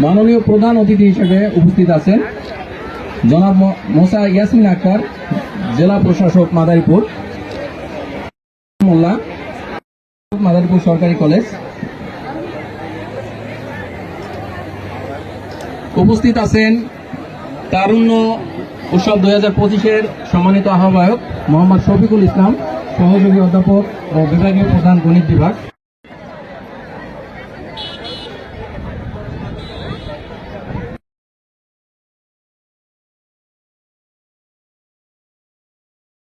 মাননীয় প্রধান অতিথি হিসেবে উপস্থিত আছেন জনাব মোসা ইয়াসমিন আক্তার, জেলা প্রশাসক মাদারীপুর মাদারীপুর সরকারি কলেজ। উপস্থিত আছেন তারুণ্য উৎসব দুই হাজার পঁচিশের সম্মানিত আহ্বায়ক মোহাম্মদ শফিকুল ইসলাম, সহযোগী অধ্যাপক ও বিভাগীয় প্রধান গণিত বিভাগ।